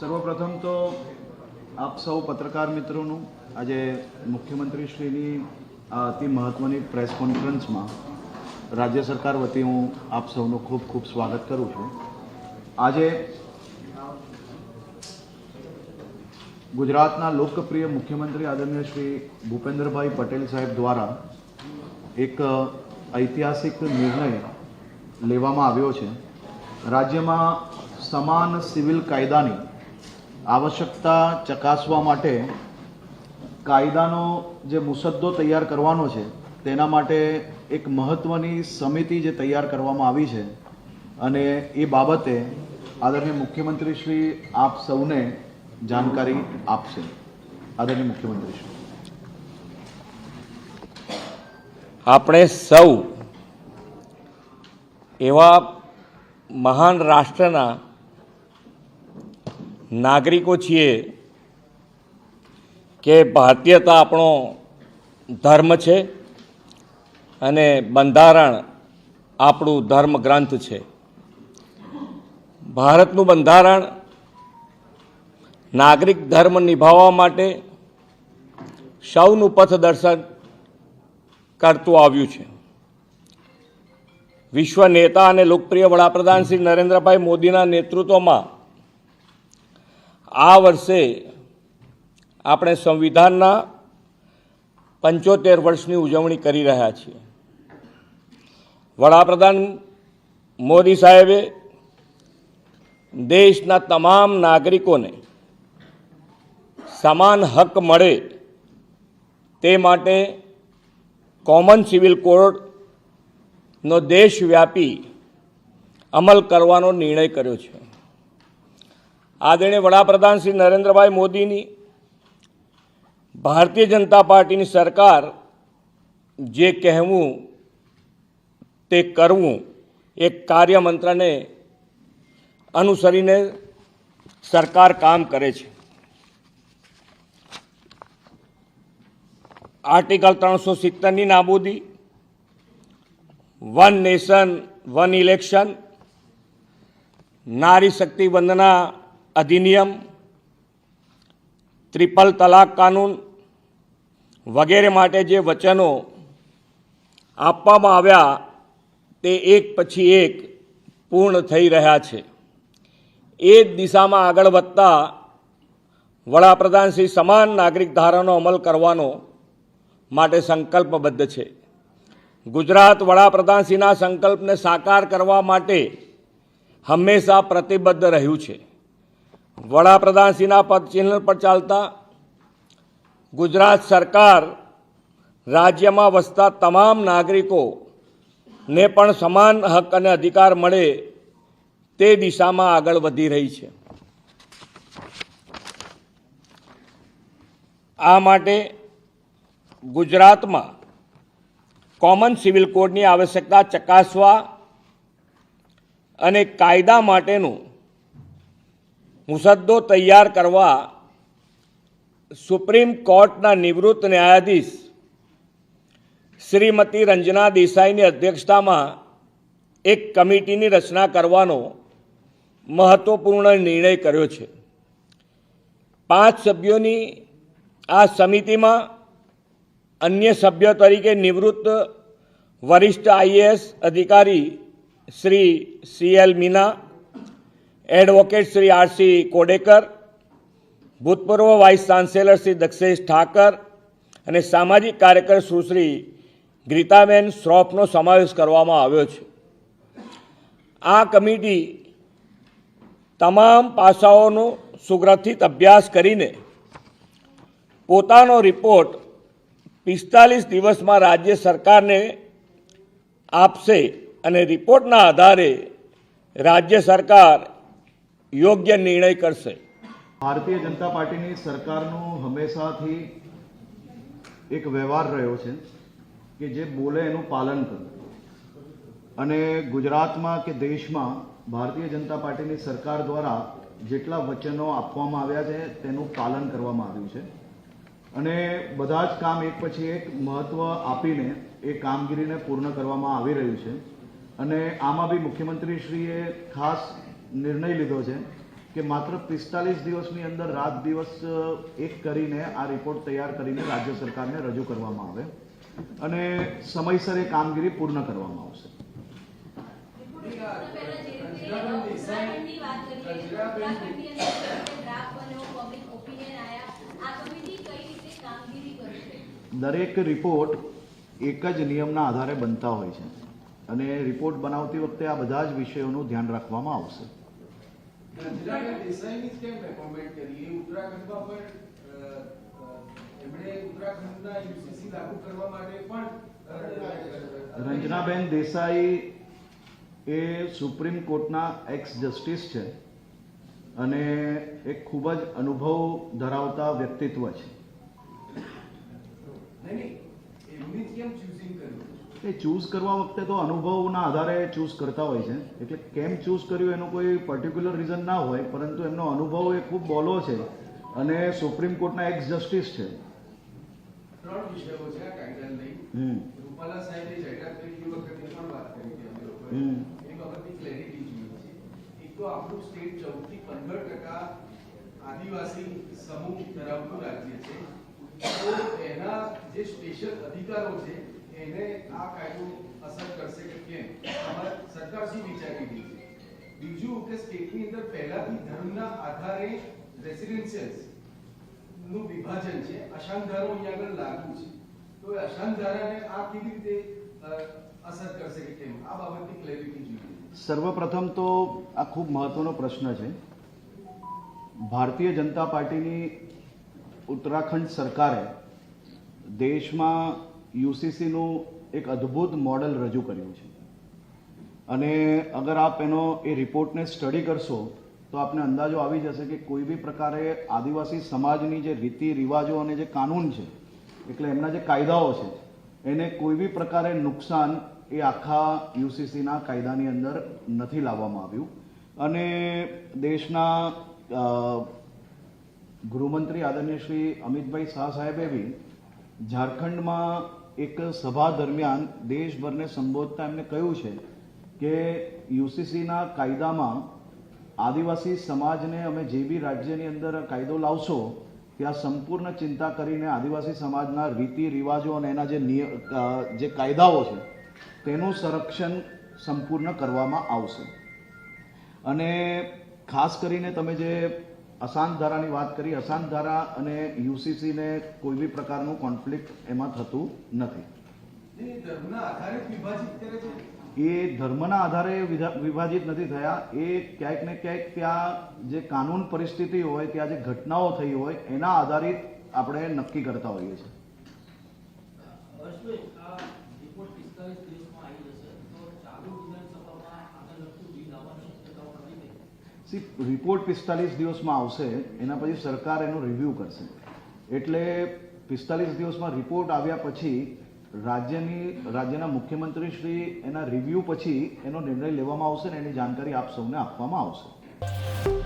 સર્વપ્રથમ તો આપ સૌ પત્રકાર મિત્રોનું આજે મુખ્યમંત્રીશ્રીની અતિ મહત્ત્વની પ્રેસ કોન્ફરન્સમાં રાજ્ય સરકાર વતી હું આપ સૌનું ખૂબ ખૂબ સ્વાગત કરું છું. આજે ગુજરાતના લોકપ્રિય મુખ્યમંત્રી આદરણીય શ્રી ભૂપેન્દ્રભાઈ પટેલ સાહેબ દ્વારા એક ઐતિહાસિક નિર્ણય લેવામાં આવ્યો છે. રાજ્યમાં સમાન સિવિલ કાયદાની આવશ્યકતા ચકાસવા માટે કાયદાનો જે મુસદ્દો તૈયાર કરવાનો છે, તેના માટે એક મહત્ત્વની સમિતિ જે તૈયાર કરવામાં આવી છે અને એ બાબતે આદરણીય મુખ્યમંત્રી શ્રી આપ સૌને જાણકારી આપશે. આદરણીય મુખ્યમંત્રી શ્રી. આપણે સૌ એવા મહાન રાષ્ટ્રના નાગરિકો છીએ કે ભારતીયતા આપણો ધર્મ છે અને બંધારણ આપણું ધર્મ ગ્રંથ છે. ભારતનું બંધારણ નાગરિક ધર્મ નિભાવવા માટે સૌનું પથદર્શન કરતું આવ્યું છે. વિશ્વ નેતા અને લોકપ્રિય વડાપ્રધાન શ્રી નરેન્દ્રભાઈ મોદીના નેતૃત્વમાં આ વર્ષે આપણે સંવિધાનના પંચોતેર વર્ષની ઉજવણી કરી રહ્યા છીએ. વડાપ્રધાન મોદી સાહેબે દેશના તમામ નાગરિકોને સમાન હક મળે તે માટે કોમન સિવિલ કોડનો દેશવ્યાપી અમલ કરવાનો નિર્ણય કર્યો છે. આદરણીય વડાપ્રધાન શ્રી નરેન્દ્રભાઈ મોદીની, ભારતીય જનતા પાર્ટીની સરકાર જે કહેવું તે કરવું એક કાર્યમંત્રને અનુસરીને સરકાર કામ કરે છે. આર્ટિકલ ત્રણસો સિત્તેરની નાબૂદી, વન નેશન, વન ઇલેક્શન, નારી શક્તિ વંદના અધિનિયમ, ત્રિપલ તલાક કાનૂન વગેરે માટે જે વચનો આપવામાં આવ્યા તે એક પછી એક પૂર્ણ થઈ રહ્યા છે. એ જ દિશામાં આગળ વધતા વડાપ્રધાન શ્રી સમાન નાગરિક ધારાનો અમલ કરવાનો માટે સંકલ્પબદ્ધ છે. ગુજરાત વડાપ્રધાનશ્રીના સંકલ્પને સાકાર કરવા માટે હંમેશા પ્રતિબદ્ધ રહ્યું છે. વડાપ્રધાનશ્રીના પદચિહ્ન પર ચાલતા ગુજરાત સરકાર રાજ્યમાં વસતા તમામ નાગરિકોને પણ સમાન હક અને અધિકાર મળે તે દિશામાં આગળ વધી રહી છે. આ માટે ગુજરાતમાં કોમન સિવિલ કોડની આવશ્યકતા ચકાસવા અને કાયદા માટેનું મુસદ્દો તૈયાર કરવા સુપ્રીમ કોર્ટના નિવૃત્ત ન્યાયાધીશ શ્રીમતી રંજના દેસાઈની અધ્યક્ષતામાં એક કમિટીની રચના કરવાનો મહત્વપૂર્ણ નિર્ણય કર્યો છે. પાંચ સભ્યોની આ સમિતિમાં અન્ય સભ્ય તરીકે નિવૃત્ત વરિષ્ઠ આઈએએસ અધિકારી Shri C L Meena advocate Shri RC Kodekar, ભૂતપૂર્વ વાઇસ ચાન્સેલર શ્રી દક્ષેશ ઠાકર અને સામાજિક કાર્યકર સુશ્રી ગ્રીતાબેન શ્રોફનો સમાવેશ કરવામાં આવ્યો છે. આ કમિટી તમામ પાસાઓનો સુગ્રથિત અભ્યાસ કરીને પોતાનો રિપોર્ટ પિસ્તાલીસ દિવસમાં રાજ્ય સરકારને આપશે અને રિપોર્ટના આધારે રાજ્ય સરકાર યોગ્ય નિર્ણય કરશે. ભારતીય જનતા પાર્ટીની સરકારનું હંમેશાથી એક વ્યવહાર રહ્યો છે કે જે બોલે એનું પાલન કરવું અને ગુજરાતમાં કે દેશમાં ભારતીય જનતા પાર્ટીની સરકાર દ્વારા જેટલા વચનો આપવામાં આવ્યા છે તેનું પાલન કરવામાં આવ્યું છે. અને બધા જ કામ એક પછી એક મહત્વ આપીને એ કામગીરીને પૂર્ણ કરવામાં આવી રહ્યું છે. અને આમાં બી મુખ્યમંત્રીશ્રીએ ખાસ નિર્ણય લીધો છે કે માત્ર પિસ્તાલીસ દિવસની અંદર રાત દિવસ એક કરીને આ રિપોર્ટ તૈયાર કરીને રાજ્ય સરકારને રજૂ કરવામાં આવે અને સમયસર એ કામગીરી પૂર્ણ કરવામાં આવશે. દરેક રિપોર્ટ એક જ નિયમના આધારે બનતા હોય છે અને રિપોર્ટ બનાવતી વખતે આ બધા જ વિષયોનું ધ્યાન રાખવામાં આવશે. રંજનાબેન દેસાઈની કેમ રેકોમેન્ડ કરી? એ ઉત્તરાખંડમાં પણ એમણે ઉત્તરાખંડના યુસીસી લાગુ કરવા માટે પણ રંજનાબેન દેસાઈ એ સુપ્રીમ કોર્ટના એક્સ જસ્ટિસ છે અને એક ખૂબ જ અનુભવ ધરાવતા વ્યક્તિત્વ છે. નહીં એમની કેમ એ ચૂઝ કરવા વખતે તો અનુભવના આધારે ચૂઝ કરતા હોય છે. એટલે કેમ ચૂઝ કર્યું એનું કોઈ પર્ટિક્યુલર રીઝન ના હોય પરંતુ એમનો અનુભવ એ ખૂબ બોલો છે અને સુપ્રીમ કોર્ટના એક્સ જસ્ટિસ છે. આદિવાસી સમૂહ ધરાવતું રાજ્ય છે. તો એના જે સ્પેશિયલ અધિકારો છે એને આ કાયદો અસર કરશે કે કેમ? આમાં સરકાર શું વિચારી રહી છે. બીજું કે સ્ટેટની અંદર પહેલાથી ધર્મના આધારે રેસિડેન્શિયલ્સનું વિભાજન છે. અશાંતધારો અહીંયા આગળ લાગુ છે. તો એ અશાંતધારાને આ કેવી રીતે અસર કરશે કે કેમ? આ બાબતની ક્લેરિટી જોઈએ. સર્વપ્રથમ તો આ ખૂબ મહત્વનો પ્રશ્ન છે. ભારતીય જનતા પાર્ટીની ઉત્તરાખંડ સરકારે દેશમાં યુસીસીનું એક અદ્ભુત મોડલ રજૂ કર્યું છે. અને અગર આપ એનો એ રિપોર્ટને સ્ટડી કરશો, તો આપને અંદાજો આવી જશે કે કોઈ બી પ્રકારે આદિવાસી સમાજની જે રીતિ, રિવાજો અને જે કાનૂન છે, એટલે એમના જે કાયદાઓ છે, એને કોઈ બી પ્રકારે નુકસાન એ આખા યુસીસીના કાયદાની અંદર નથી લાવવામાં આવ્યું. અને દેશના ગૃહમંત્રી આદરણીય શ્રી અમિતભાઈ શાહ સાહેબે બી ઝારખંડમાં એક સભા દરમિયાન દેશભરને સંબોધતા એમને કહ્યું છે કે યુસીસીના કાયદામાં આદિવાસી સમાજને અમે જે બી રાજ્યની અંદર કાયદો લાવશો, ત્યાં સંપૂર્ણ ચિંતા કરીને આદિવાસી સમાજના રીતિ રિવાજો અને એના જે જે કાયદાઓ છે, તેનું સંરક્ષણ સંપૂર્ણ કરવામાં આવશે. અને ખાસ કરીને તમે જે અશાંત ધારાની વાત કરી અશાંત ધારા અને યુસીસીને કોઈ બી પ્રકારનું કોન્ફ્લિક્ટ એમાં થતું નથી. એ ધર્મના આધારે જ વિભાજિત કરે છે. એ ધર્મના આધારે વિધા- વિભાજિત નથી થયા. એ ક્યાંક ને ક્યાંક ત્યાં જે કાનૂન પરિસ્થિતિ હોય ત્યાં જે ઘટનાઓ થઈ હોય એના આધારિત આપણે નક્કી કરતા હોઈએ છીએ હર્ષભાઈ આ રિપોર્ટ પિસ્તાલીસ દિવસમાં આવી જશે તો ચાલુ વિધાનસભામાં આગળ લગતું બિલ આવવાની શક્યતાઓ ખરી નહીં સી રિપોર્ટ પિસ્તાલીસ દિવસમાં આવશે, એના પછી સરકાર એનો રિવ્યૂ કરશે. એટલે પિસ્તાલીસ દિવસમાં રિપોર્ટ આવ્યા પછી રાજ્યની, રાજ્યના મુખ્યમંત્રી શ્રી એના રિવ્યૂ પછી એનો નિર્ણય લેવામાં આવશે ને એની જાણકારી આપ સૌને આપવામાં આવશે.